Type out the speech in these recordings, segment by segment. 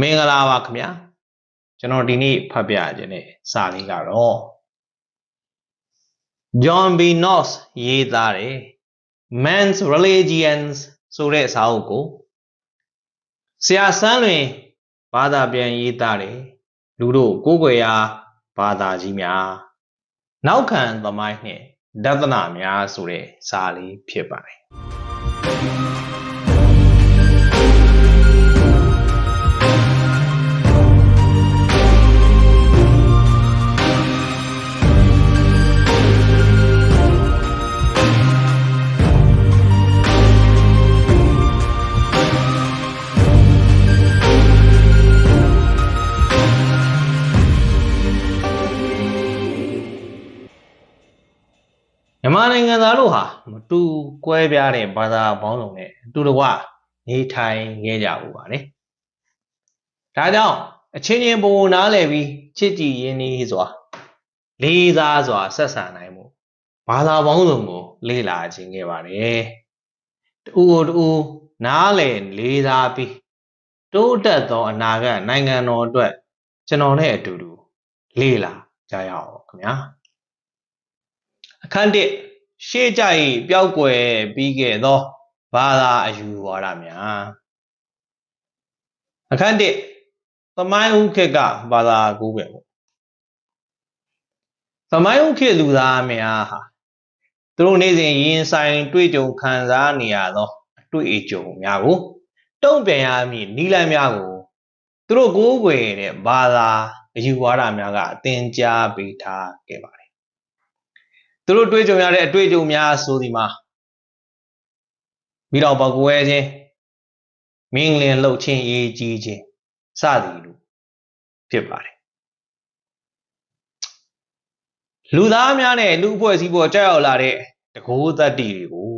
မင်္ဂလာပါခင်ဗျာကျွန်တော်ဒီနေ့ဖတ်ပြခြင်းတဲ့စာလေးကတော့ John B. Knox ရေးသားတဲ့ Man's Religions ဆိုတဲ့စာအုပ်ကိုဆရာဆန်းလွင်ဘာသာပြန်ရေးသားတယ်လူတို့ကိုးကွယ်ရာဘာသာကြီးများနောက်ခံသမိုင်းနဲ့ဒသနာများဆိုတဲ့စာလေးဖြစ်ပါတယ် တို့ဟာမတူကွဲပြားတဲ့ဘာသာပေါင်းစုံနဲ့အတူတကွနေထိုင်ခဲ့ကြဘူးပါလေ။ဒါကြောင့်အချင်းချင်းပုံနားလည်ပြီးချစ်ကြည်ရင်းနှီးစွာလေးစားစွာဆက်ဆံနိုင်မှုဘာသာပေါင်းစုံကို လေ့လာခြင်းခဲ့ပါတယ်။တူအိုတူနားလည်လေးစားပြီးတိုးတက်သောအနာဂတ်နိုင်ငံတော်အတွက်ကျွန်တော်နဲ့အတူတူလေ့လာကြရအောင်ခင်ဗျာ။အခန်းတစ် ရှေ့ကြ၏ပျောက်ကွယ်ပြီးခဲ့သောဘာသာအယူဝါဒများအခန်းတစ်သမိုင်းဥခေတ်ကဘာသာကူးပဲပေါ့သမိုင်းဥခေတ်လူသားများဟာသူတို့နေ့စဉ်ရင်ဆိုင်တွေ့ကြုံခံစားနေရသောအတွေ့အကြုံများကိုတုံ့ပြန်ရမည့်နီလန်းများကိုသူတို့ကိုးကွယ်တဲ့ဘာသာအယူဝါဒများကအသင်ကြားပေးထားခဲ့ပါတယ် သူတို့တွေးကြုံရတဲ့အတွေ့အကြုံများဆိုဒီမှာမိတော်ပေါကွဲခြင်းမင်းလင်လှုပ်ခြင်းရေးကြီးခြင်းစသည်လို့ဖြစ်ပါတယ်လူသားများနဲ့လူအဖွဲ့အစည်းပေါ်ကြောက်ရောက်လာတဲ့တကိုးတတ္တိတွေကို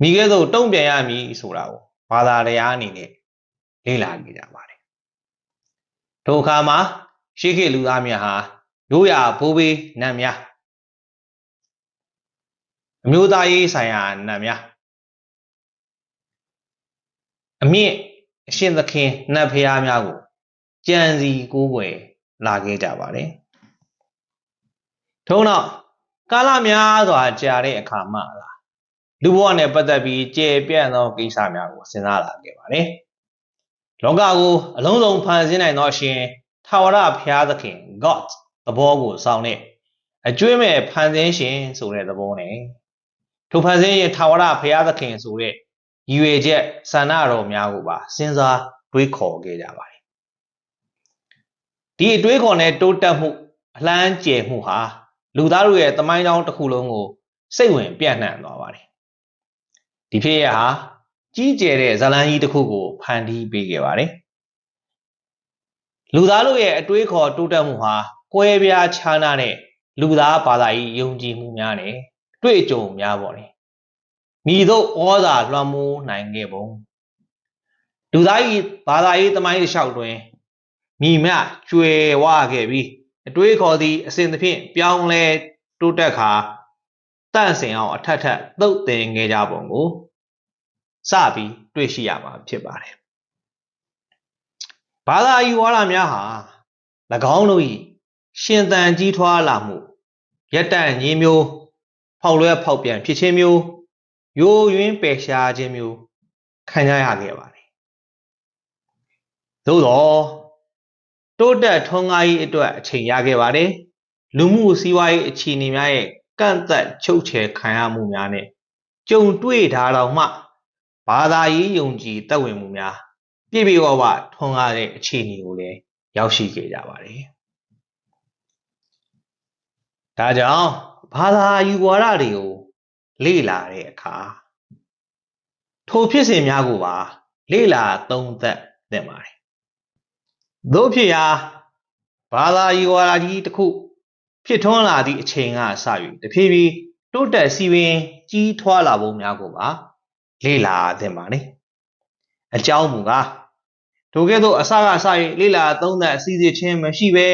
မိကဲသို့တုံ့ပြန်ရမည်ဆိုတာကိုဘာသာတရားအနေနဲ့လေ့လာကြကြပါတယ်ဒုက္ခမှာရှေးခေတ်လူသားများဟာ ရိုးရာဘိုးဘေးနတ်များအမျိုးသားရေးဆိုင်ရာနတ်များအမြင့်အရှင်သခင်နတ်ဖျားများကိုကြံစီကိုးကွယ်လာခဲ့ကြပါတယ်ထုံးတော့ကာလများစွာကြာတဲ့အခါမှလာလူဘဝနဲ့ပတ်သက်ပြီးကျေပြန့်သောကိစ္စများကိုစဉ်းစားလာခဲ့ပါတယ်လောကကိုအလုံးစုံဖန်ဆင်းနိုင်သောအရှင်ထာဝရဘုရားသခင် God သဘောကိုစောင့်တဲ့အကျွေးမဲ့ဖန်ဆင်းရှင်ဆိုတဲ့သဘောနဲ့ထိုဖန်ဆင်းရင်ထာဝရဘုရားသခင်ဆိုတဲ့ရည်ရွယ်ချက်ဆန္ဒတော်များကိုပါစဉ်းစားတွေးခေါ်ခဲ့ကြပါတယ်ဒီအတွေးခေါ်နဲ့တိုးတက်မှုအလန်းကျယ်မှုဟာလူသားတို့ရဲ့တမိုင်းကြောင်းတစ်ခုလုံးကိုစိတ်ဝင်ပြန့်နှံ့သွားပါတယ်ဒီဖြစ်ရဟာကြီးကျယ်တဲ့ဇလန်းကြီးတစ်ခုကိုဖန်တီးပေးခဲ့ပါတယ်လူသားတို့ရဲ့အတွေးခေါ်တိုးတက်မှုဟာ ကွဲပြားခြားနားတဲ့လူသားဘာသာရေးယုံကြည်မှုများနဲ့တွေ့ကြုံများပေါ်တယ်မိတို့ဩဇာလွှမ်းမိုးနိုင်ခဲ့ပုံလူသားဤဘာသာရေးတမိုင်းတစ်လျှောက်တွင်မိမြကျွယ်ဝခဲ့ပြီးအတွေးခေါ်သည့်အစဉ်သဖြင့်ပြောင်းလဲတိုးတက်ခါတန့်စင်အောင်အထက်ထက်သုတ်သင်ခဲ့ကြပုံကိုစပြီးတွေ့ရှိရမှာဖြစ်ပါတယ်ဘာသာယူဝါဒများဟာ၎င်းတို့၏ ရှင်သန်ကြီးထွားလာမှုရက်တန့်ခြင်းမျိုးဖောက်လွဲဖောက်ပြန်ဖြစ်ခြင်းမျိုးယိုယွင်းပယ်ရှားခြင်းမျိုးခံရရခဲ့ပါတယ်သို့တော့တိုးတက်ထွန်းကားရေးအတွက်အချိန်ရခဲ့ပါတယ်လူမှုစီးပွားရေးအခြေအနေများရဲ့ကန့်သက်ချုပ်ချယ်ခံရမှုများနဲ့ကြုံတွေ့ထားတော့မှဘာသာရေးယုံကြည်တက်ဝင်မှုများပြည့်ပြည့်ဝဝထွန်းကားတဲ့အခြေအနေကိုလည်းရောက်ရှိခဲ့ကြပါတယ် ဒါကြောင့်ဘာသာယူဝါဒတွေကိုလေ့လာတဲ့အခါထိုဖြစ်စဉ်များကိုပါ လေ့လာသုံးသပ်သင့်ပါတယ်။သို့ဖြစ်ရာဘာသာယူဝါဒကြီးတစ်ခု ဖြစ်ထွန်းလာသည့်အချိန်ကစ၍တဖြည်းဖြည်းတိုးတက်စီပင်ကြီးထွားလာပုံများကိုပါလေ့လာသင့်ပါလေ။အကြောင်းမူကားထိုကဲ့သို့အစကစ၍လေ့လာသုံးသပ်အစီအစဉ်ချင်းမရှိဘဲ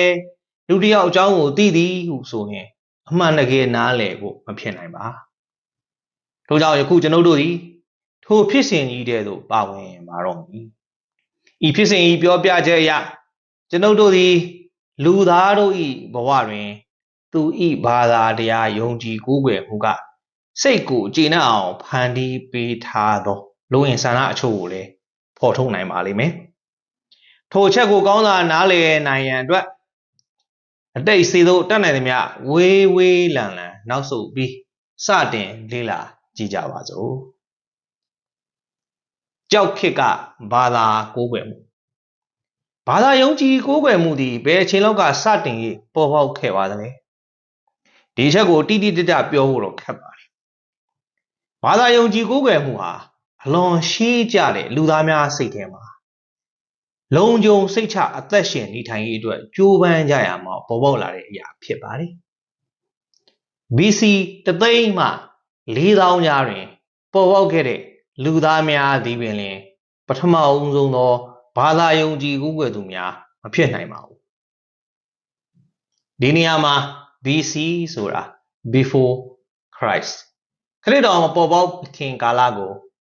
လူတစ်ယောက်အကြောင်းကိုသိသည်ဟုဆိုရင် အမှန်တကယ်နားလည်ဖို့မဖြစ်နိုင်ပါထို့ကြောင့်ယခုကျွန်ုပ်တို့သည်ထိုဖြစ်စဉ်ကြီးတဲ့သို့ပါဝင်ပါတော့မည်ဤဖြစ်စဉ်ဤပြောပြချက်အရကျွန်ုပ်တို့သည်လူသားတို့ဤဘဝတွင် သူဤဘာသာတရားယုံကြည်ကိုးကွယ်မှုကစိတ်ကိုကျေနပ်အောင်ဖန်တီးပေးထားသောလူဝင်ဆန္ဒအချို့ကိုလည်းဖော်ထုတ်နိုင်ပါလိမ့်မယ်။ထိုအချက်ကိုကောင်းစွာနားလည်နိုင်ရန်အတွက် အတိတ်စီတို့တတ်နိုင်သမျှဝေးဝေးလံလံနောက်ဆုတ်ပြီးစတင်လေ့လာကြည့်ကြပါစို့။ကြောက်ခစ်ကဘာသာကိုးကွယ်မှုဘာသာယုံကြည်ကိုးကွယ်မှုသည်ဘယ်အချိန်လောက်ကစတင်၍ပေါ်ပေါက်ခဲ့ပါသလဲ။ဒီချက်ကိုတိတိကျကျပြောဖို့တော့ခက်ပါတယ်။ဘာသာယုံကြည်ကိုးကွယ်မှုဟာအလွန်ရှိကြတဲ့လူသားများစိတ်ထဲမှာ လုံခြုံစိတ်ချအသက်ရှင်နေထိုင်ရေးအတွက်ကြိုးပမ်းကြရမှာပေါ်ပေါက်လာတဲ့အရာဖြစ်ပါတယ်။ BC တသိန်းမှ4000ကြားတွင် ပေါ်ပေါက်ခဲ့တဲ့လူသားများသည်ပင်လျှင်ပထမအဦးဆုံးသောဘာသာယုံကြည်ကိုးကွယ်သူများမဖြစ်နိုင်ပါဘူး။ဒီနေရာမှာ BC ဆိုတာ before Christ ခရစ်တော်မပေါ်ပေါက်ခင်ကာလကို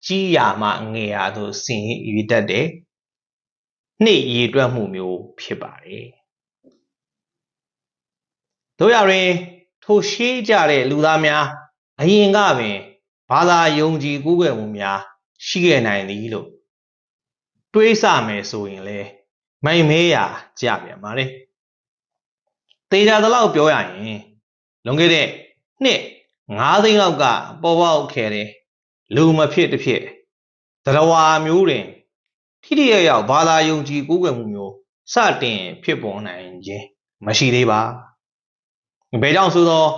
ကြီးရာမှငယ်ရာသို့ဆင်ရည်တတ်တဲ့ နှစ်ရည်တွက်မှုမျိုးဖြစ်ပါတယ်။တို့ရရင်ထိုရှိကြတဲ့လူသားများအရင်ကပင်ဘာသာယုံကြည်ကိုးကွယ်မှုများရှိခဲ့နိုင်သည်လို့တွေးဆမယ်ဆိုရင်လေမိုင်မဲရာကြပြန်ပါလေ။တေချာသလောက်ပြောရရင်လွန်ခဲ့တဲ့နှစ်9သိန်းလောက်ကပေါ်ပေါက်ခဲ့တဲ့လူမဖြစ်တစ်ဖြစ်သရဝါမျိုးတွင် ထိထိရောက်ရောက်ဘာသာယုံကြည်ကိုးကွယ်မှုမျိုးစတင်ဖြစ်ပေါ်နိုင်ခြင်းမရှိသေးပါဘယ်ကြောင့်ဆိုတော့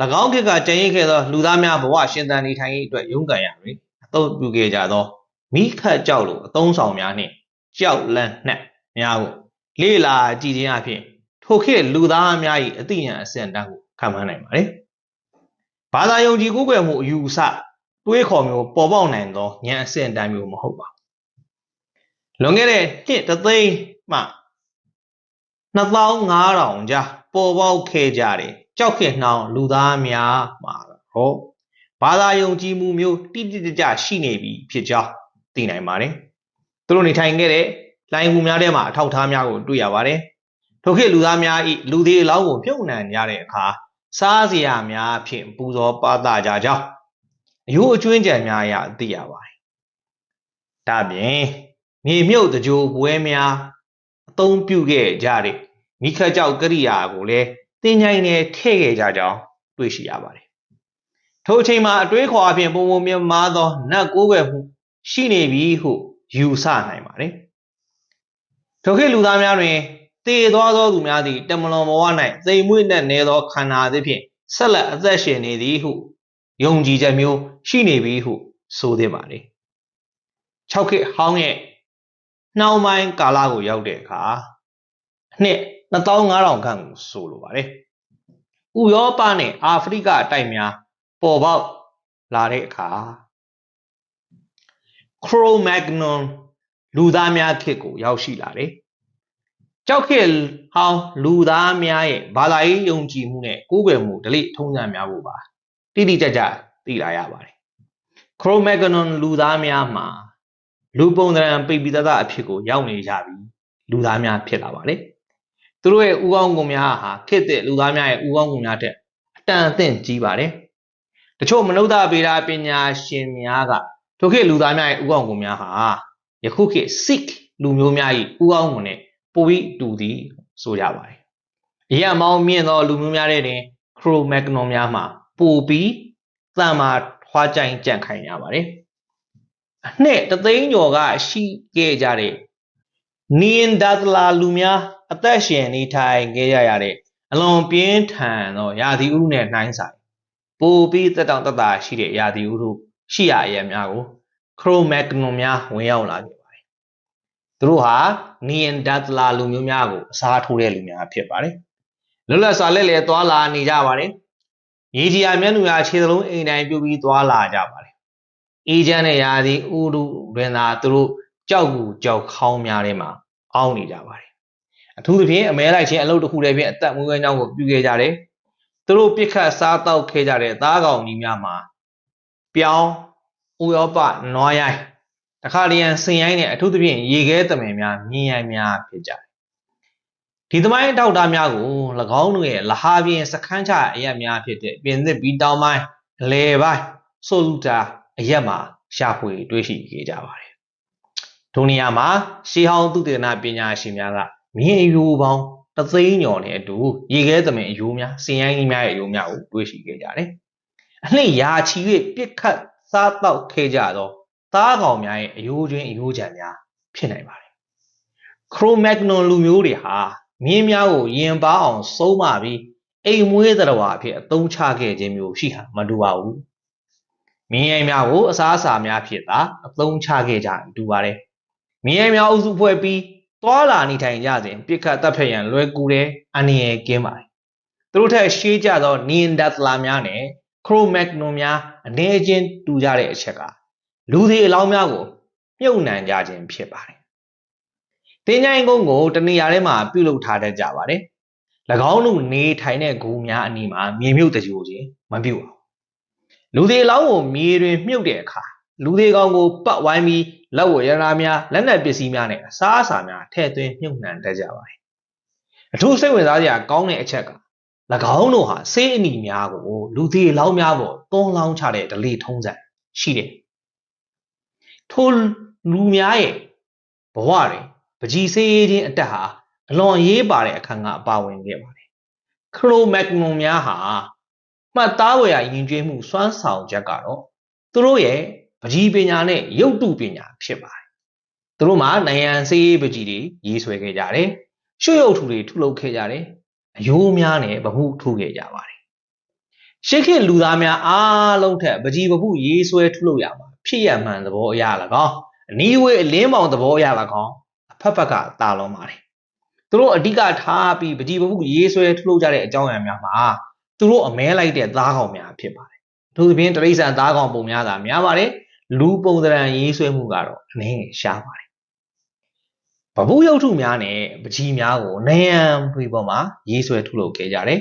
၎င်းခေတ်ကကြံရည်ခဲ့သောလူသားများဘဝရှင်သန်နေထိုင်ရေးအတွက်ရုန်းကန်ရတွင်အသုံးပြုခဲ့ကြသောမိခတ်ကြောက်လိုအသုံးဆောင်များနှင့်ကြောက်လန့်နှက်များကိုလေ့လာကြည့်ခြင်းအပြင်ထိုခေတ်လူသားများ၏အသိဉာဏ်အဆင့်တန်းကိုခံမှန်းနိုင်ပါတယ်။ဘာသာယုံကြည်ကိုးကွယ်မှုအယူအဆတွေးခေါ်မျိုးပေါ်ပေါက်နိုင်သောဉာဏ်အဆင့်တန်းမျိုးမဟုတ်ပါ လွန်ခဲ့တဲ့နှစ်တသိန်းမှ2500ကြားပေါ်ပေါက်ခဲ့ကြတဲ့ကြောက်ခေနှောင်းလူသားများမှာတော့ဘာသာယုံကြည်မှုမျိုးတိတိကျကျရှိနေပြီဖြစ်ကြောင်းသိနိုင်ပါတယ်။သူတို့နေထိုင်ခဲ့တဲ့လိုင်းကူများထဲမှာအထောက်ထားများကိုတွေ့ရပါတယ်။ထိုခေတ်လူသားများဤလူသေးအလောင်းကိုပြုတ်နှံကြတဲ့အခါစားစရာများဖြင့်ပူဇော်ပါသကြကြောင်းအယိုးအကျွင်းကြံများအရသိရပါတယ်။ဒါပြင် မြေမြုပ်တကြိုပွဲများအသုံးပြုခဲ့ကြတဲ့မိခတ်ကြောက်ကရိယာကိုလည်းတင်းချိုင်းနဲ့ထည့်ခဲ့ကြကြောင်းတွေ့ရှိရပါတယ်။ထိုအချိန်မှာအတွေးခေါ်အပြင်ပုံပုံမြမားသောနတ်ကိုးကွယ်မှုရှိနေပြီဟုယူဆနိုင်ပါတယ်။ထိုခေတ်လူသားများတွင်တည်သွားသောသူများသည်တမလွန်ဘဝ၌သိမ်မွေ့နှက်နေသောခန္ဓာသည်ဖြင့်ဆက်လက်အသက်ရှင်နေသည်ဟုယုံကြည်ချက်မျိုးရှိနေပြီဟုဆိုသင့်ပါတယ်။၆ခေတ်ဟောင်းရဲ့ နှောင်းပိုင်းကာလကိုရောက်တဲ့အခါနှစ်2500ခန့်ကိုဆိုလိုပါတယ်။ဥရောပနဲ့အာဖရိကအတိုက်များပေါ်ပေါက်လာတဲ့အခါခရိုမက်ဂနွန်လူသားများခေတ်ကိုရောက်ရှိလာတယ်။ကြောက်ခေတ်ဟောင်းလူသားများရဲ့ဘာသာရေးယုံကြည်မှုနဲ့ကိုးကွယ်မှုဓလေ့ထုံးစံများကိုပါတိတိကျကျသိလာရပါတယ်။ခရိုမက်ဂနွန်လူသားများမှာ လူပုံသဏ္ဍာန်ပိတ်ပြီးသားသားအဖြစ်ကိုရောက်နေကြပြီလူသားများဖြစ်လာပါလေသူတို့ရဲ့ဥကောင်းကုန်များဟာခေတ်သစ်လူသားများရဲ့ဥကောင်းကုန်များတဲ့အတန်အသင့်ကြီးပါတယ်တချို့မနုဿဗေဒပညာရှင်များကထိုခေတ်လူသားများရဲ့ဥကောင်းကုန်များဟာယခုခေတ် Sikh လူမျိုးများ၏ဥကောင်းကုန်နဲ့ပိုပြီးတူသည်ဆိုကြပါတယ်အရာမောင်းမြင့်သောလူမျိုးများတဲ့တွင် Cro-Magnon များမှာပိုပြီးတန်မာထွားကြိုင်ကြံ့ခိုင်ကြပါတယ် အနှစ်တသိန်းကျော်ကရှိခဲ့ကြတဲ့နီယန်ဒါသလာလူများအသက်ရှင်နေထိုင်ခဲ့ရရတဲ့အလွန်ပြင်းထန်သောရာသီဥတုနဲ့နှိုင်းဆိုင်ပိုပြီးတက်တောင့်တတရှိတဲ့ရာသီဥတုရှိရအရာများကိုခရိုမက်ဂနွန်များဝင်ရောက်လာခဲ့ပါတယ်။သူတို့ဟာနီယန်ဒါသလာလူမျိုးများကိုအစားထိုးတဲ့လူများဖြစ်ပါတယ်။လွတ်လပ်စွာလက်လည်သွားလာနေကြပါတယ်။ရေကြီးရမျက်နှာများခြေစလုံးအိမ်တိုင်းပြုတ်ပြီးသွားလာကြပါတယ် အေးချမ်းတဲ့ရာသီဥတုတွင်သာသူတို့ကြောက်ကူကြောက်ခေါင်းများထဲမှာအောင်းနေကြပါတယ်အထူးသဖြင့်အမဲလိုက်ခြင်းအလုပ်တစ်ခုတည်းဖြင့်အသက်မွေးဝမ်းကြောင်းကိုပြုခဲ့ကြတယ်သူတို့ပြစ်ခတ်စားတောက်ခဲ့ကြတဲ့သားကောင်ကြီးများမှာပြောင်းဥရောပနွားရိုင်းတခါတရံစင်ရိုင်းနဲ့အထူးသဖြင့်ရေခဲသမင်များမြင်းရိုင်းများဖြစ်ကြတယ်ဒီသမိုင်းတောက်တာများကို၎င်းတို့ရဲ့လဟာပြင်စခန်းချအရက်များဖြစ်တဲ့ပြင်သစ်ပြီးတောင်ပိုင်းလေပိုင်းဆိုလူတာ အရက်မှာရှာဖွေတွေ့ရှိခဲ့ကြပါတယ်ဒုနီယာမှာရှေးဟောင်းသုတေသနပညာရှင်များကမြင်းအယိုးပေါင်းတသိန်းကျော်နဲ့အတူရေခဲသမင်အယိုးများစင်ရိုင်းကြီးများရဲ့အယိုးများကိုတွေ့ရှိခဲ့ကြတယ်အလှရာချီ၍ပြစ်ခတ်စားတောက်ခဲ့ကြသောသားကောင်များရဲ့အယိုးချင်းအယိုးချံများဖြစ်နိုင်ပါတယ်ခရိုမက်နွန်လူမျိုးတွေဟာမြင်းများကိုရင်ပါအောင်ဆုံးမပြီးအိမ်မွေးသတ္တဝါအဖြစ်အသုံးချခဲ့ခြင်းမျိုးရှိဟာမတူပါဘူး မြင်းရိုင်းများကိုအစားအစာများဖြစ်သာအသုံးချခဲ့ကြတူပါတယ်မြင်းရိုင်းများအုပ်စုဖွဲ့ပြီးသွာလာနေထိုင်ကြစဉ်ပြစ်ခတ်တပ်ဖက်ရန်လွယ်ကူတဲ့အန္တရာယ်ကင်းပါတယ်သူတို့ထက်ရှေးကြသောနီယန်ဒတ်လာများနဲ့ခရိုမက်နွန်များအနေချင်းတူကြတဲ့အချက်ကလူတွေအလောင်းများကိုမြုပ်နှံကြခြင်းဖြစ်ပါတယ်။တင်းကြိုင်ကုန်းကိုတနေရာထဲမှာပြုလုပ်ထားတတ်ကြပါတယ်။၎င်းတို့နေထိုင်တဲ့ဂူများအနီးမှာမြေမြုပ်တကြိုခြင်းမပြုပါဘူး။ လူတွေအလောင်းကိုမြေတွင်မြုပ်တဲ့အခါလူတွေကောင်ကိုပတ်ဝိုင်းပြီးလက်ဝရရာများလက်နက်ပစ္စည်းများနဲ့အစားအစာများထည့်သွင်းမြုပ်နှံတတ်ကြပါတယ်။အထူးစိတ်ဝင်စားစရာကောင်းတဲ့အချက်က၎င်းတို့ဟာဆေးအနီများကို လူသေးလောင်းများပေါ်သွန်းလောင်းချတဲ့ဒလေထုံးစံရှိတယ်။ထိုလူများရဲ့ဘဝတွင်ပကြီးဆေးရေးခြင်းအတက်ဟာအလွန်ရေးပါတဲ့အခန်းကအပါဝင်ခဲ့ပါတယ်။ခရိုမက်နွန်များဟာ မှတ်သားဝယ်ရယဉ်ကျေးမှုစွမ်းဆောင်ချက်ကတော့သူတို့ရဲ့ပကြီးပညာနဲ့ရုပ်တုပညာဖြစ်ပါတယ်။သူတို့မှာနိုင်ငံဆေးရေးပကြီးတွေရေးဆွဲခဲ့ကြတယ်။ရွှေရုပ်ထုတွေထုလုပ်ခဲ့ကြတယ်အယိုးများနဲ့ဗမှုထိုးခဲ့ကြပါတယ်ရှေးခေတ်လူသားများအားလုံးထက်ပကြီးပပုရေးဆွဲထုလို့ရမှာဖြစ်ရမှန်သဘောအရ၎င်းအနီးဝေးအလင်းပေါင်သဘောအရ၎င်းအဖက်ဖက်ကတာလုံးပါတယ်သူတို့အဓိကထားပြီးပကြီးပပုရေးဆွဲထုလို့ကြတဲ့အကြောင်းအရာများမှာ သူတို့အမဲလိုက်တဲ့သားကောင်များဖြစ်ပါတယ်သူသဖြင့်တရိษံသားကောင်ပုံများတာများပါတယ်လူပုံသဏ္ဍာန်ရေးဆွဲမှုကတော့အနည်းငယ်ရှားပါတယ်ဗဗုရုပ်ထုများနဲ့ပကြီးများကိုနယံတွေပေါ်မှာရေးဆွဲထုတ်လုပ်ခဲ့ကြတယ်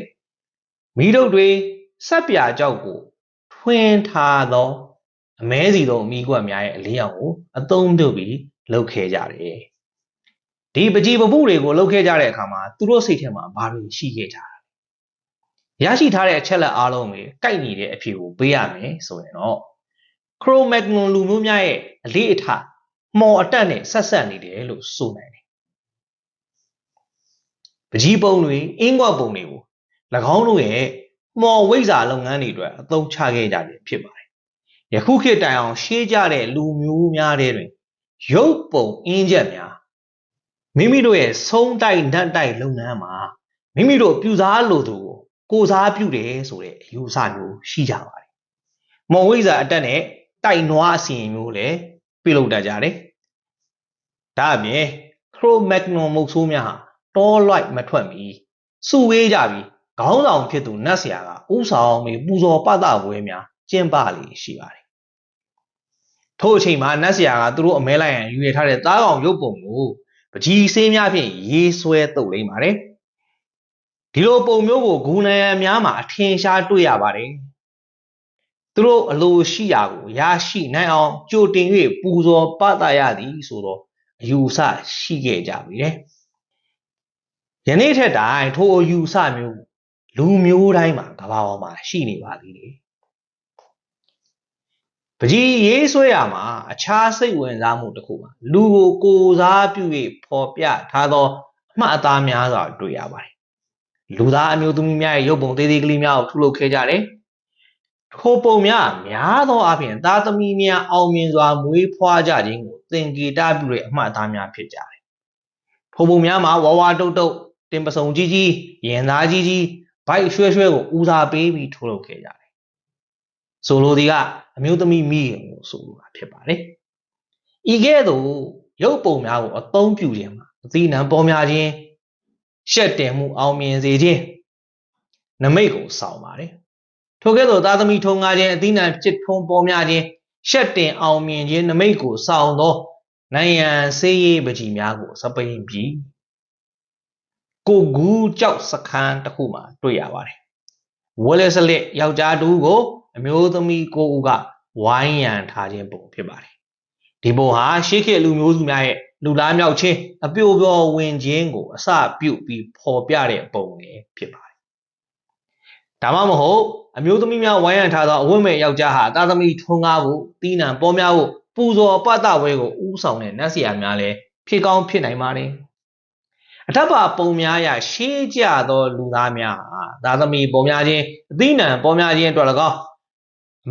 ။မိတို့တွေဆက်ပြာကြောက်ကိုထွင်ထားသောအမဲစီသောမိကွက်များရဲ့အလင်းရောင်ကိုအသုံးပြုပြီးလုပ်ခဲ့ကြတယ်။ဒီပကြီးပပုတွေကိုလုပ်ခဲ့ကြတဲ့အခါမှာသူတို့စိတ်ထဲမှာဘာတွေရှိခဲ့ကြတာ ရရှိထားတဲ့အချက်လက်အားလုံးကိုကိုက်ညီတဲ့အဖြေကိုပေးရမယ်ဆိုရင်တော့ခရိုမက်နွန်လူမျိုးများရဲ့အလေးအထားမော်အတက်နဲ့ဆက်ဆက်နေတယ်လို့ဆိုနိုင်တယ်။ပကြီးပုံတွေအင်းကွက်ပုံတွေကို၎င်းတို့ရဲ့မော်ဝိဇ္ဇာလုပ်ငန်းတွေအတွက်အသုံးချခဲ့ကြတယ်ဖြစ်ပါတယ်။ယခုခေတ်တိုင်အောင်ရှေးကြတဲ့လူမျိုးများတဲ့တွင်ရုပ်ပုံအင်းချက်များမိမိတို့ရဲ့ဆုံးတိုက်နတ်တိုက်လုပ်ငန်းမှာမိမိတို့ပြူစားလိုသူ ကိုကိုစားပြုတယ်ဆိုတဲ့အယူဆမျိုးရှိကြပါတယ်။မော်ဝိဇ္ဇာအတက်နဲ့တိုက်နွားအစီရင်မျိုးလည်းပြုလုပ်တတ်ကြတယ်ဒါအပြင်ခရိုမက်နိုမုတ်ဆိုးများဟာတောလိုက်မထွက်မီစုဝေးကြပြီးခေါင်းဆောင်ဖြစ်သူနတ်ဆရာကဥဆောင်ပြီးပူဇော်ပသပွဲများကျင်းပလေရှိပါတယ်ထို့အချိန်မှာနတ်ဆရာကသူတို့အမဲလိုက်ရန်ယူရထားတဲ့သားကောင်ရုပ်ပုံကိုပကြီးဆေးများဖြင့်ရေးဆွဲတုပ်လိမ့်ပါတယ် ဒီလိုပုံမျိုးကိုဂူနယံများမှာအထင်ရှားတွေ့ရပါတယ်သူတို့အလိုရှိရာကိုရရှိနိုင်အောင်ကြိုတင်၍ပူဇော်ပသရသည်ဆိုတော့အယူဆရှိခဲ့ကြပြီလေယနေ့ထက်တိုင်ထိုအယူဆမျိုးလူမျိုးတိုင်းမှာကဘာပေါ်မှာရှိနေပါသေးတယ်ပကြီးရေးဆွဲရမှာအခြားစိတ်ဝင်စားမှုတစ်ခုမှာလူကိုကိုစားပြု၍ဖော်ပြထားသောအမှတ်အသားများစွာတွေ့ရပါတယ် လူသားအမျိုးသမီးများရဲ့ရုပ်ပုံသေးသေးကလေးများကိုထုတ်လုပ်ခဲ့ကြတယ်ထိုပုံများများသောအားဖြင့်သားသမီးများအောင်မြင်စွာမွေးဖွားကြခြင်းကိုသင်္ကေတပြုတဲ့အမှတ်အသားများဖြစ်ကြတယ်။ထိုပုံများမှာဝါဝါတုတ်တုတ်တင်ပစုံကြီးကြီးရင်သားကြီးကြီးဘိုက်ရွှဲရွှဲကိုဦးစားပေးပြီးထိုးလုပ်ခဲ့ကြတယ်။ဆိုလိုဒီကအမျိုးသမီးမိခင်ကိုဆိုလိုတာဖြစ်ပါတယ်။ဤကဲ့သို့ရုပ်ပုံများကိုအသုံးပြုခြင်းမှာအသီးနှံပေါ်များခြင်း ရှက်တင်မှုအောင်မြင်စေခြင်းနမိတ်ကိုဆောင်ပါတယ်။ထိုကဲ့သို့သားသမီးထုံငါခြင်းအသီးနှံဖြစ်ထုံပေါ်များခြင်းရှက်တင်အောင်မြင်ခြင်းနမိတ်ကိုဆောင်သောနိုင်ငံဆေးရေးပကြီးများကိုစပိန်ပြီးကိုကူးကြောက်စခန်းတစ်ခုမှာတွေ့ရပါတယ်ဝဲလဲစလစ်ယောက်ျားတူကိုအမျိုးသမီးကိုဦးကဝိုင်းရန်ထားခြင်းပုံဖြစ်ပါတယ်ဒီပုံဟာရှေးခေတ်လူမျိုးစုများရဲ့ လူလားမြောက်ခြင်းအပြိုပျော်ဝင်ခြင်းကိုအစပြုပြီးဖော်ပြတဲ့ပုံလေးဖြစ်ပါတယ်။ဒါမှမဟုတ်အမျိုးသမီးများဝိုင်းရံထားသောအဝတ်မဲ့ယောက်ျားဟာသားသမီးထွန်းကားဖို့တီးနှံပေါ်များဖို့ပူဇော်ပတဝဲကိုဥဆောင်တဲ့နတ်ဆရာများလည်းဖြစ်ကောင်းဖြစ်နိုင်ပါတယ်။အထက်ပါပုံများရာရှေးကြသောလူသားများဟာသားသမီးပေါ်များခြင်းအသီးနှံပေါ်များခြင်းအတွက်၎င်း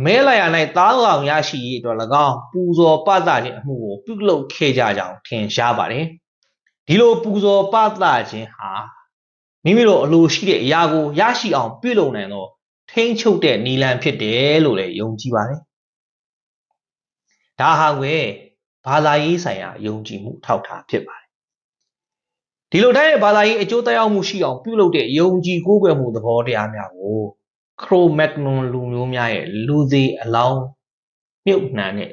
မဲလာရ၌သားကောင်ရရှိရေးအတွက်၎င်းပူဇော်ပသခြင်းအမှုကိုပြုလုပ်ခဲ့ကြကြောင်းထင်ရှားပါတယ်။ဒီလိုပူဇော်ပသခြင်းဟာမိမိတို့အလိုရှိတဲ့အရာကိုရရှိအောင်ပြုလုပ်နိုင်သောထိမ့်ချုပ်တဲ့နီလန်ဖြစ်တယ်လို့လည်းယုံကြည်ပါတယ်။ဒါဟာကွယ်ဘာသာရေးဆိုင်ရာယုံကြည်မှုထောက်ထားဖြစ်ပါတယ်။ဒီလိုတိုင်းရဲ့ဘာသာရေးအကျိုးသက်ရောက်မှုရှိအောင်ပြုလုပ်တဲ့ယုံကြည်ကိုးကွယ်မှုသဘောတရားများကို ခရိုမက်နွန်လူမျိုးများရဲ့လူသေးအလောင်းမြုပ်နှံတဲ့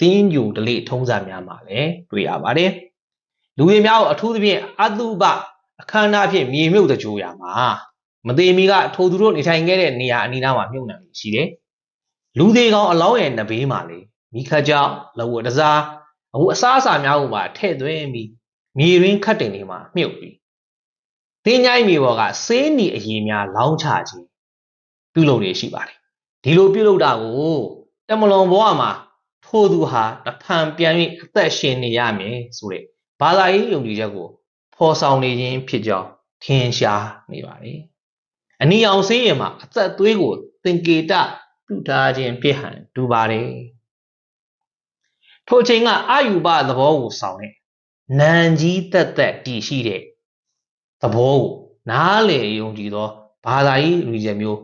သင်းညူဒလိထုံးစံများမှာလည်းတွေ့ရပါတယ်။လူတွေများကိုအထူးသဖြင့်အတုပအခမ်းအနားဖြင့်မြေမြုပ်တကြိုရမှာမသေးမီကထိုသူတို့နေထိုင်ခဲ့တဲ့နေရာအနီးနားမှာမြုပ်နှံရှိတယ်။လူသေးကောင်အလောင်းရဲ့နဘေးမှာလေမိခတ်ကြောင့်လဝတစားအခုအစားအစာများကိုပါထည့်သွင်းပြီးမြေရင်းခတ်တင်တွေမှာမြုပ်ပြီးတင်းញိုင်းမြေပေါ်ကဆေးနီအရင်များလောင်းချခြင်း ပြုလုပ်နေရှိပါတယ်ဒီလိုပြုလုပ်တာကိုတမလွန်ဘဝမှာထိုသူဟာတဖန်ပြန်၍အသက်ရှင်နေရမယ်ဆိုတဲ့ဘာသာရေးယုံကြည်ချက်ကိုဖော်ဆောင်နေခြင်းဖြစ်ကြောင်းထင်ရှားနေပါတယ်အနီအောင်ဆေးရင်မှာအသက်သွေးကိုသင်္ကေတပြုထားခြင်းဖြစ်ဟန်တူပါတယ်ထိုအချိန်ကအယူပသဘောကိုဆောင်တဲ့နန်ကြီးတက်တက်တည်ရှိတဲ့သဘောကိုနားလေယုံကြည်သောဘာသာရေးလူချက်မျိုး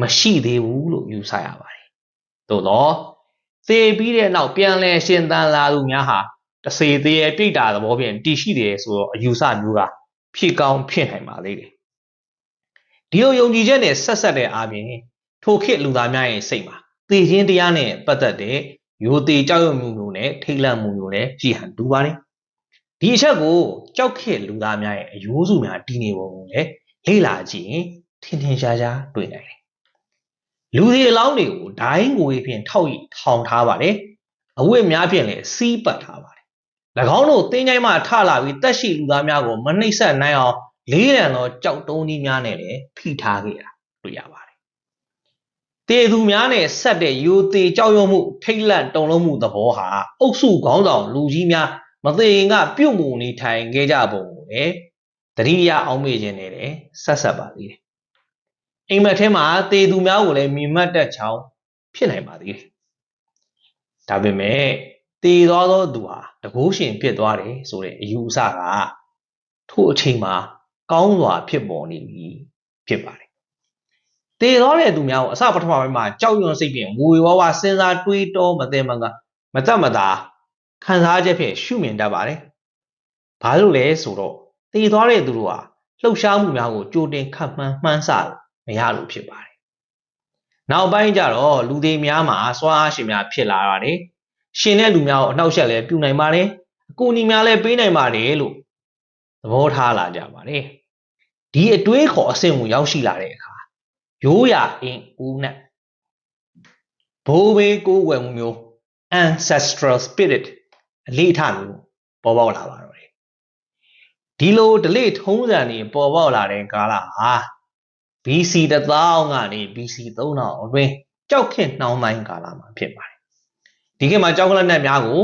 မရှိသေးဘူးလို့ယူဆရပါတယ်။သို့တော့သေပြီးတဲ့နောက်ပြန်လဲရှင်သန်လာသူများဟာတစေသေးရဲ့ပြိတ္တာသဘောဖြင့်တည်ရှိတယ်ဆိုတော့အယူဆမျိုးကဖြစ်ကောင်းဖြစ်နိုင်ပါသေးတယ်။ဒီလိုယုံကြည်ချက်နဲ့ဆက်ဆက်တဲ့အားဖြင့်ထိုခေတ်လူသားများရဲ့စိတ်မှာသေခြင်းတရားနဲ့ပတ်သက်တဲ့ရိုသေကြောက်ရွံ့မှုမျိုးနဲ့ထိတ်လန့်မှုမျိုးနဲ့ကြည်ဟန်တူပါတယ်။ဒီအချက်ကိုကြောက်ခေတ်လူသားများရဲ့အယိုးစုများတည်နေပုံကိုလည်းလေ့လာကြည့်ရင်ထင်ထင်ရှားရှားတွေ့နိုင်တယ် လူတွေအလောင်းတွေကိုဒိုင်းငွေဖြင့်ထောက်ရီထောင်ထားပါတယ်အဝတ်များဖြင့်လည်းစီးပတ်ထားပါတယ်၎င်းတို့တင်းချိုင်းမှထလာပြီးတက်ရှိလူသားများကိုမနှိမ့်ဆက်နိုင်အောင်လေးရန်သောကြောက်တုံးကြီးများနဲ့လည်းဖိထားခဲ့တာတွေ့ရပါတယ်တေသူများနဲ့ဆက်တဲ့ယူသေးကြောက်ရွံ့မှုထိတ်လန့်တုန်လုံးမှုသဘောဟာအုပ်စုခေါင်းဆောင်လူကြီးများမသေးရင်ကပြုတ်မှုနေထိုင်ခဲ့ကြပုံကိုလည်းတတိယအောင်မေ့ခြင်းနဲ့လည်းဆက်ဆက်ပါသေးတယ် အိမ်မက်ထဲမှာတေသူများကိုလည်းမြင်မှတ်တတ်ချောင်းဖြစ်နိုင်ပါသေးတယ်။ဒါပေမဲ့တေသွားသောသူဟာတကိုးရှင်ဖြစ်သွားတယ်ဆိုတဲ့အယူအဆကထို့အချိန်မှာကောင်းစွာဖြစ်ပေါ်နေပြီဖြစ်ပါတယ်။တေသွားတဲ့သူများကိုအစပထမပိုင်းမှာကြောက်ရွံ့စိတ်ဖြင့်ဝေဝါးဝါစဉ်းစားတွေးတောမသိမှန်ကမတတ်မသာခံစားချက်ဖြင့်ရှုမြင်တတ်ပါတယ်။ဘာလို့လဲဆိုတော့တေသွားတဲ့သူတို့ဟာလှုပ်ရှားမှုများကိုကြိုတင်ခန့်မှန်းမှန်းဆတယ် မရလို့ဖြစ်ပါတယ်။နောက်ပိုင်းကျတော့လူတွေများမှာစွာအားရှင်များဖြစ်လာရတယ်။ရှင်တဲ့လူများကိုအနှောက်အယှက်လည်းပြုနိုင်ပါတယ်။အကူအညီများလည်းပေးနိုင်ပါတယ်လို့သဘောထားလာကြပါတယ်။ဒီအတွေးခေါ်အဆင့်ကိုရောက်ရှိလာတဲ့အခါရိုးရာအင်းဦးနဲ့ဘိုးဘေးကိုယ်ွယ်မှုမျိုး ancestral spirit အလေးထားမျိုးပေါ်ပေါက်လာပါတော့တယ်။ဒီလို delay ထုံးစံတွေပေါ်ပေါက်လာတဲ့ကာလဟာ BC 1000ကနေ BC 3000အတွင်းကြောက်ခင်နှောင်းပိုင်းကာလမှာဖြစ်ပါတယ်။ဒီခေတ်မှာကြောက်ကလတ်နက်များကို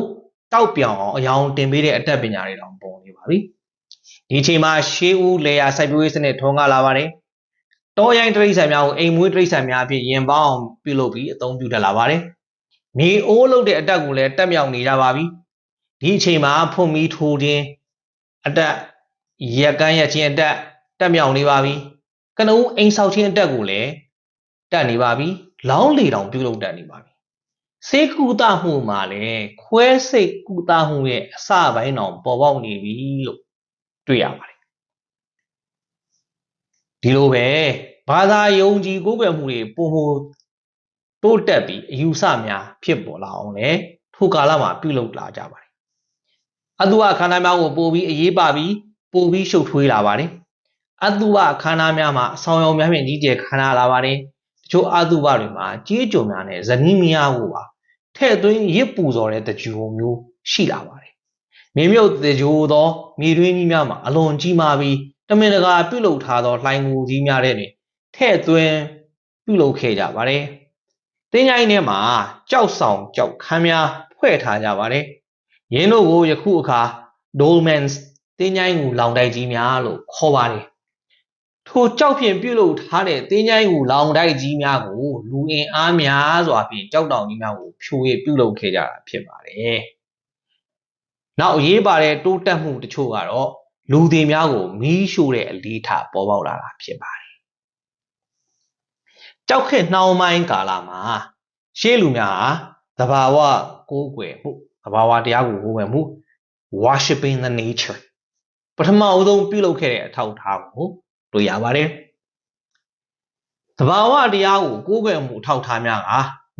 တောက်ပြောင်အောင်အယောင်တင်ပေးတဲ့အတတ်ပညာတွေတောင်ပေါ်နေပါပြီ။ဒီအချိန်မှာရှေးဦးလေယာစိုက်ပျိုးရေးစနစ်ထွန်းကားလာပါတယ်။တောရိုင်းတရိษံများကိုအိမ်မွေးတရိษံများအဖြစ်ရင်ပေါင်းပြုလုပ်ပြီးအသုံးပြုတတ်လာပါတယ်။မြေအိုးလုပ်တဲ့အတက်ကိုလည်းတက်မြောက်နေကြပါပြီ။ဒီအချိန်မှာဖွံ့ပြီးထိုးခြင်းအတက်ရက်ကန်းရက်ချင်းအတက်တက်မြောက်နေပါပြီ။ ကနဦးအိမ်ဆောက်ခြင်းအတက်ကိုလည်းတက်နေပါပြီလောင်းလေတောင်ပြုလုပ်တတ်နေပါပြီစေကူတာမှုမှာလည်းခွဲစိတ်ကူတာမှုရဲ့အစပိုင်းတောင်ပေါ်ပေါက်နေပြီလို့တွေ့ရပါတယ်ဒီလိုပဲဘာသာယုံကြည်ကိုးကွယ်မှုတွေပုံမတိုးတက်ပြီးအယူဆများဖြစ်ပေါ်လာအောင်လေထိုကာလမှာပြုလုပ်လာကြပါတယ်အတုအခန္ဓာများကိုပို့ပြီးအရေးပါပြီးပို့ပြီးရှုပ်ထွေးလာပါတယ် အတုပခန္ဓာများမှာအဆောင်ရောင်များဖြင့်ကြီးကျယ်ခန္ဓာလာပါတယ်တချို့အတုပတွေမှာကြေးကြုံများနဲ့ဇနီးမယားကိုပါထဲ့သွင်းရစ်ပူစော်တဲ့တကြူမျိုးရှိလာပါတယ်မြေမြုပ်တေကြိုသောမြေတွင်းကြီးများမှာအလွန်ကြီးမားပြီးတမင်တကာပြုလုပ်ထားသောလှိုင်ငူကြီးများတဲ့တွင်ထဲ့သွင်းပြုလုပ်ခဲ့ကြပါတယ်တင်းကြိုင်းထဲမှာကြောက်ဆောင်ကြောက်ခမ်းများဖွဲ့ထားကြပါတယ်ရင်းတို့ကိုယခုအခါ dolmens တင်းကြိုင်းငူလောင်တိုက်ကြီးများလို့ခေါ်ပါတယ် ထိုကြောက်ဖြင့်ပြုလုပ်ထားတဲ့တင်းကြိုင်းငူလောင်တိုက်ကြီးများကိုလူအင်အားများစွာဖြင့်ကြောက်တောင်ကြီးများကိုဖြိုရပြုလုပ်ခဲ့ကြတာဖြစ်ပါတယ်။နောက်အရေးပါတဲ့တိုးတက်မှုတချို့ကတော့လူတွေများကိုမီးရှို့တဲ့အလေးထားပေါ်ပေါက်လာတာဖြစ်ပါတယ်။ကြောက်ခေတ်နှောင်းပိုင်းကာလမှာရှေးလူများဟာသဘာဝကိုးကွယ်မှုသဘာဝတရားကိုကိုးကွယ်မှု worshiping the nature ပထမအဦးဆုံးပြုလုပ်ခဲ့တဲ့အထောက်အထားကို တွေ့ရပါတယ်။သဘာဝတရားကိုကိုးကွယ်မှုအထောက်အထားများက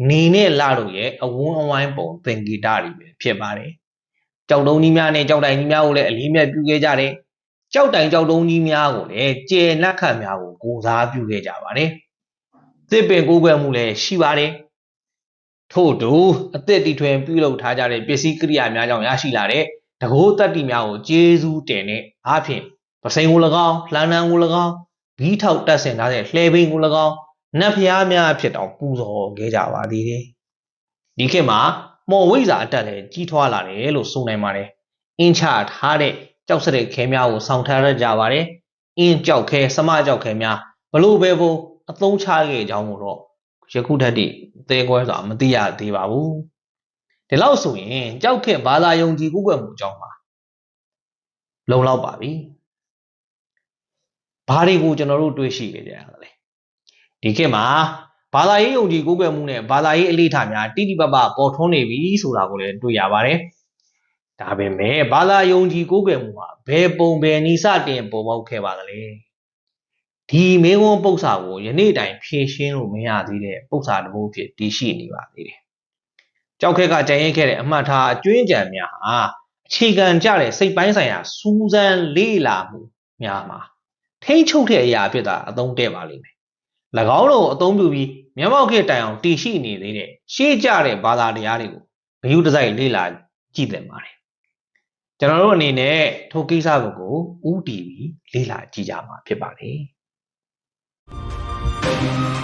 နေနဲ့လတို့ရဲ့အဝန်းအဝိုင်းပုံသင်္ကေတတွေပဲဖြစ်ပါတယ်။ကြောက်တုံးကြီးများနဲ့ကြောက်တိုင်ကြီးများကိုလည်းအလေးမြတ်ပြုခဲ့ကြတယ်။ကြောက်တိုင်ကြောက်တုံးကြီးများကိုလည်းကျေလက်ခတ်များကိုကိုစားပြုခဲ့ကြပါတယ်။သစ်ပင်ကိုးကွယ်မှုလည်းရှိပါတယ်။ထို့တူအသက်တီထွင်ပြုလုပ်ထားကြတဲ့ပစ္စည်းကိရိယာများကြောင့်ရရှိလာတဲ့တကိုးတက်တီများကိုကျေးဇူးတင်တဲ့အားဖြင့် ပစိန်ကို၎င်းလှမ်းနန်းကို၎င်းဘီးထောက်တက်ဆင်ထားတဲ့လှဲဘိန်းကို၎င်းနတ်ဖျားများဖြစ်တောင်ပူဇော်ခဲ့ကြပါသေးတယ်ဒီခေတ်မှာမော်ဝိဇာအတက်လည်းကြီးထွားလာတယ်လို့ဆိုနိုင်ပါတယ်အင်းချထားတဲ့ကြောက်စတဲ့ခဲများကိုဆောင်ထားရကြပါတယ်အင်းကြောက်ခဲစမကြောက်ခဲများဘလို့ပဲဖို့အသုံးချခဲ့ကြောင်းကိုတော့ယခုထက်တည်းသေးကွဲစွာမသိရသေးပါဘူးဒီလောက်ဆိုရင်ကြောက်ခက်ဘာသာယုံကြည်ကိုးကွယ်မှုအကြောင်းပါလုံလောက်ပါပြီ ဘာတွေကိုကျွန်တော်တို့တွေးရှိနေကြရလဲဒီခေတ်မှာဘာသာရေးယုံကြည်ကိုးကွယ်မှုနဲ့ဘာသာရေးအလေးထားများတိတိပပပေါ်ထွန်းနေပြီဆိုတာကိုလည်းတွေ့ရပါတယ်ဒါပေမဲ့ဘာသာယုံကြည်ကိုးကွယ်မှုဟာဘယ်ပုံဘယ်နည်းစတင်ပေါ်ပေါက်ခဲ့ပါသလဲဒီမေဝန်းပု္ပ္ပာကိုယနေ့တိုင်ဖြည့်ရှင်းလို့မရသေးတဲ့ပု္ပ္ပာတစ်ခုဖြစ်တည်ရှိနေပါသေးတယ်ကြောက်ခက်ကကြံရင်ခဲ့တဲ့အမှတ်ထားအကျွင်းကြံများဟာအခြေခံကြတဲ့စိတ်ပိုင်းဆိုင်ရာစူးစမ်းလေးလာမှုများမှာ ထိမ့်ချုပ်တဲ့အရာဖြစ်တာအသုံးတဲ့ပါလိမ့်မယ်။၎င်းတို့အသုံးပြုပြီးမျက်မှောက်ခေတိုင်အောင်တည်ရှိနေသေးတဲ့ရှေးကြတဲ့ဘာသာတရားတွေကိုဂယုတစိုက်လေ့လာကြည့်သင့်ပါတယ်။ကျွန်တော်တို့အနေနဲ့ထိုကိစ္စကိုဥတီပြီးလေ့လာကြည့်ကြမှာဖြစ်ပါတယ်။